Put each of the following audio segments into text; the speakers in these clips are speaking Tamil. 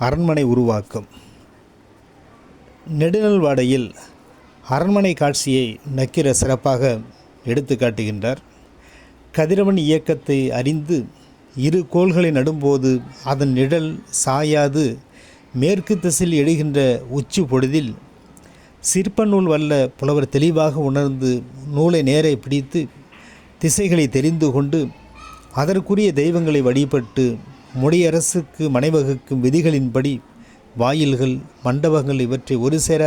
அரண்மனை உருவாக்கம். நெடுநல்வாடையில் அரண்மனை காட்சியை நக்கீர சிறப்பாக எடுத்து காட்டுகின்றார். கதிரவன் இயக்கத்தை அறிந்து இரு கோள்களை நடும்போது அதன் நிழல் சாயாது மேற்கு திசையில் எழுகின்ற உச்சி பொழுதில் சிற்ப நூல் வல்ல புலவர் தெளிவாக உணர்ந்து நூலை நேரே பிடித்து திசைகளை தெரிந்து கொண்டு அதற்குரிய தெய்வங்களை வழிபட்டு முடியரசுக்கு மனைவகுக்கும் விதிகளின்படி வாயில்கள் மண்டபங்கள் இவற்றை ஒரு சேர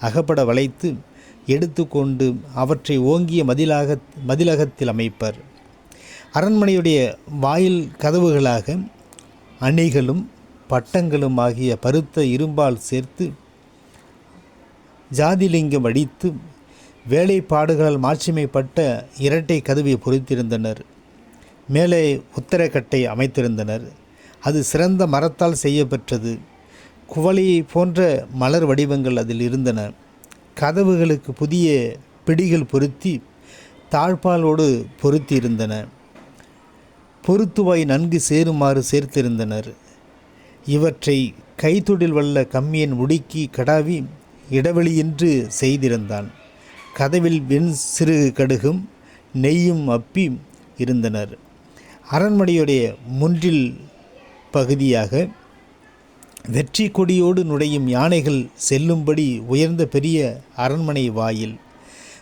அகப்பட வளைத்து எடுத்துக்கொண்டு அவற்றை ஓங்கிய மதிலாக மதிலகத்தில் அமைப்பர். அரண்மனையுடைய வாயில் கதவுகளாக அணிகளும் பட்டங்களும் ஆகிய பருத்த இரும்பால் சேர்த்து ஜாதிலிங்கம் அடித்து வேலைப்பாடுகளால் மாட்சிமைப்பட்ட இரட்டை கதவை பொறித்திருந்தனர். மேலே உத்தரக்கட்டை அமைத்திருந்தனர். அது சிறந்த மரத்தால் செய்யப்பெற்றது. குவளையை போன்ற மலர் வடிவங்கள் அதில் இருந்தன. கதவுகளுக்கு புதிய பிடிகள் பொருத்தி தாழ்பாலோடு பொருத்தி இருந்தன பொருத்துவாய் நன்கு சேருமாறு சேர்த்திருந்தனர். இவற்றை கைத்தொழில் வல்ல கம்மியன் முடுக்கி கடாவி இடைவெளியின்றி செய்திருந்தான். கதவில் வெண் சிறு கடுகும் நெய்யும் அப்பி இருந்தனர். அரண்மனையுடைய முன்றில் பகுதியாக வெற்றி கொடியோடு நுழையும் யானைகள் செல்லும்படி உயர்ந்த பெரிய அரண்மனை வாயில்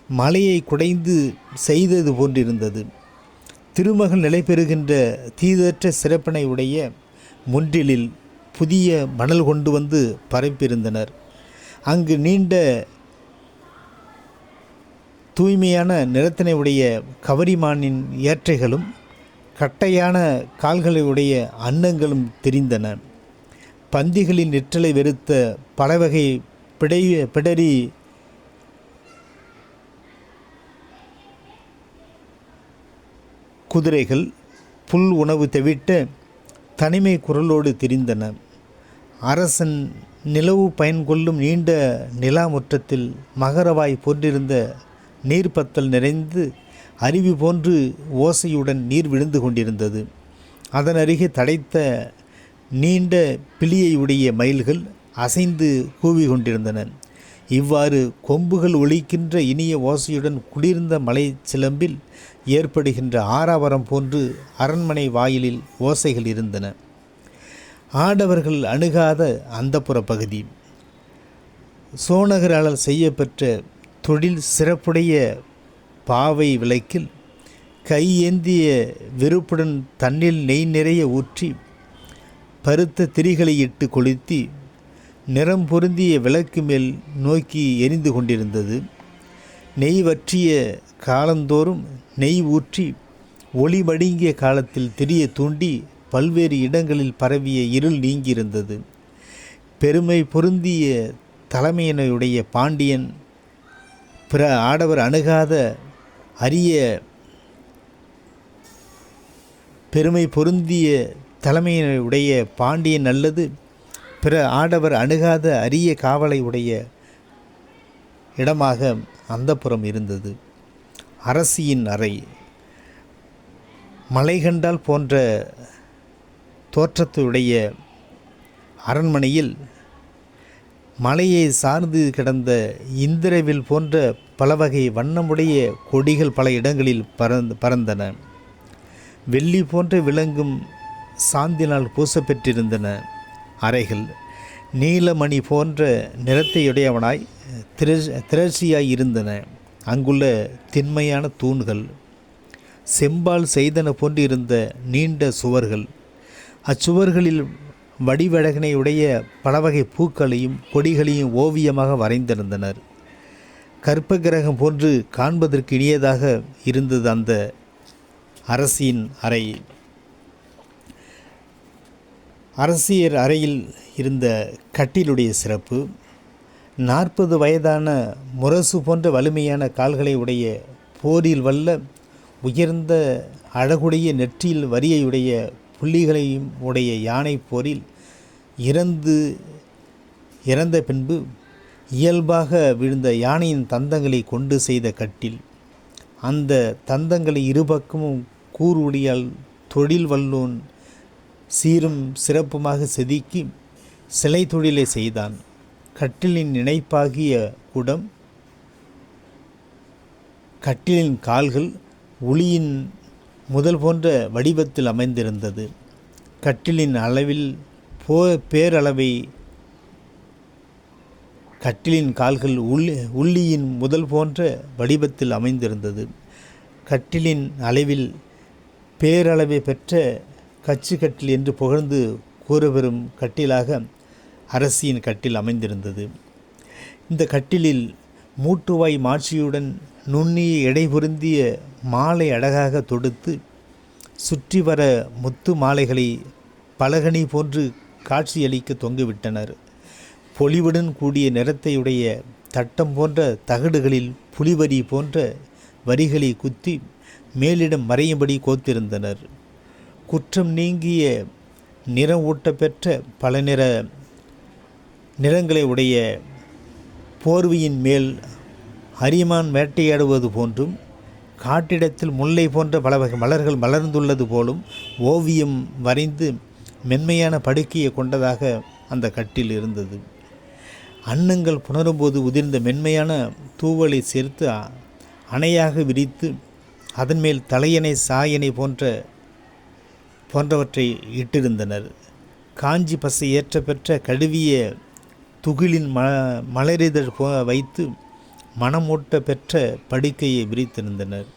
மலையை குடைந்து செய்தது போன்றிருந்தது. திருமகள் நிலை பெறுகின்ற தீதற்ற சிறப்பினை உடைய முன்றிலில் புதிய மணல் கொண்டு வந்து பரப்பியிருந்தனர். அங்கு நீண்ட தூய்மையான நிறத்தினை உடைய கவரிமானின் ஏற்றைகளும் கட்டையான கால்களை உடைய அன்னங்களும் தெரிந்தன. பந்திகளின் நெற்றலை வெறுத்த பலவகை பிடை பிடரி குதிரைகள் புல் உணவு தவிட்ட தனிமை குரலோடு திரிந்தன. அரசன் நிலவு பயன் கொள்ளும் நீண்ட நிலா முற்றத்தில் மகரவாய் போன்றிருந்த நீர்ப்பத்தல் நிறைந்து அருவி போன்று ஓசையுடன் நீர் விழுந்து கொண்டிருந்தது. அதன் அருகே தடைத்த நீண்ட பிளியையுடைய மயில்கள் அசைந்து கூவி கொண்டிருந்தன. இவ்வாறு கொம்புகள் ஒழிக்கின்ற இனிய ஓசையுடன் குளிர்ந்த மலை சிலம்பில் ஏற்படுகின்ற ஆறாவரம் போன்று அரண்மனை வாயிலில் ஓசைகள் இருந்தன. ஆடவர்கள் அணுகாத அந்தப்புற பகுதி. சோனகராளர் செய்யப்பெற்ற தொழில் சிறப்புடைய பாவை விளக்கில் கையேந்திய வெறுப்புடன் தண்ணில் நெய் நிறைய ஊற்றி பருத்த திரிகளை இட்டு கொளுத்தி நிறம் பொருந்திய விளக்கு மேல் நோக்கி எரிந்து கொண்டிருந்தது. நெய் வற்றிய காலந்தோறும் நெய் ஊற்றி ஒளி மடுங்கிய காலத்தில் திரிய தூண்டி பல்வேறு இடங்களில் பரவிய இருள் நீங்கியிருந்தது. பெருமை பொருந்திய தலைமையினையுடைய பாண்டியன் பிற ஆடவர் அணுகாத அரிய பெருமை பொருந்திய தலைமையினுடைய பாண்டியன் அல்லது பிற ஆடவர் அணுகாத அரிய காவலை உடைய இடமாக அந்தப்புறம் இருந்தது. அரசியின் அறை மலைகண்டால் போன்ற தோற்றத்துடைய அரண்மனையில் மலையை சார்ந்து கிடந்த இந்திரவில் போன்ற பல வகை வண்ணமுடைய கொடிகள் பல இடங்களில் பறந்து பறந்தன. வெள்ளி போன்ற விளங்கும் சாந்தினால் பூசப்பெற்றிருந்தன. அறைகள் நீலமணி போன்ற நிறத்தையுடையவனாய் திர திரட்சியாய் இருந்தன. அங்குள்ள திண்மையான தூண்கள் செம்பால் செய்தன போன்றிருந்த நீண்ட சுவர்கள் அச்சுவர்களில் வடிவழகனையுடைய பலவகை பூக்களையும் கொடிகளையும் ஓவியமாக வரைந்திருந்தனர். கற்ப கிரகம் போன்று காண்பதற்கு இனியதாக இருந்தது அந்த அரசியின் அறை. அரசியர் அறையில் இருந்த கட்டிலுடைய சிறப்பு நாற்பது வயதான முரசு போன்ற வலிமையான கால்களை உடைய போரில் வல்ல உயர்ந்த அழகுடைய நெற்றியில் வரியையுடைய புள்ளிகளையும் உடைய யானை போரில் இறந்து இறந்த பின்பு இயல்பாக விழுந்த யானையின் தந்தங்களை கொண்டு செய்த கட்டில். அந்த தந்தங்களை இருபக்கமும் கூறுடியால் தொழில் வல்லோன் சீரும் சிறப்புமாக செதுக்கி சிலை தொழிலை செய்தான். கட்டிலின் இணைப்பாகிய குடம் கட்டிலின் கால்கள் உளியின் முதல் போன்ற வடிவத்தில் அமைந்திருந்தது. கட்டிலின் அளவில் போ பேரளவை கட்டிலின் கால்கள் உள்ளி உள்ளியின் முதல் போன்ற வடிவத்தில் அமைந்திருந்தது. கட்டிலின் அளவில் பேரளவை பெற்ற கச்சு கட்டில் என்று புகழ்ந்து கூறப்பெறும் கட்டிலாக அரசியின் கட்டில் அமைந்திருந்தது. இந்த கட்டிலில் மூட்டுவாய் மாட்சியுடன் நுண்ணிய எடை பொருந்திய மாலை அழகாக தொடுத்து சுற்றி வர முத்து மாலைகளை பலகனி போன்று காட்சியளிக்க தொங்கிவிட்டனர். பொலிவுடன் கூடிய நிறத்தையுடைய தட்டம் போன்ற தகடுகளில் புலிவரி போன்ற வரிகளை குத்தி மேலிடம் மறையும்படி கோத்திருந்தனர். குற்றம் நீங்கிய நிறம் ஊட்டப்பெற்ற பல நிற நிறங்களை உடைய போர்வையின் மேல் ஹரிமான் வேட்டையாடுவது போன்றும் காட்டிடத்தில் முல்லை போன்ற பல வகை மலர்கள் மலர்ந்துள்ளது போலும் ஓவியம் வரைந்து மென்மையான படுக்கையை கொண்டதாக அந்த கட்டில் இருந்தது. அன்னங்கள் புணரும்போது உதிர்ந்த மென்மையான தூவலை சேர்த்து அணையாக விரித்து அதன் மேல் தலையணை சாயணை போன்ற போன்றவற்றை இட்டிருந்தனர். காஞ்சி பசை ஏற்ற பெற்ற கழுவிய துகிலின் ம மலரிதழ் போ வைத்து மனமூட்ட பெற்ற படுக்கையை விரித்திருந்தனர்.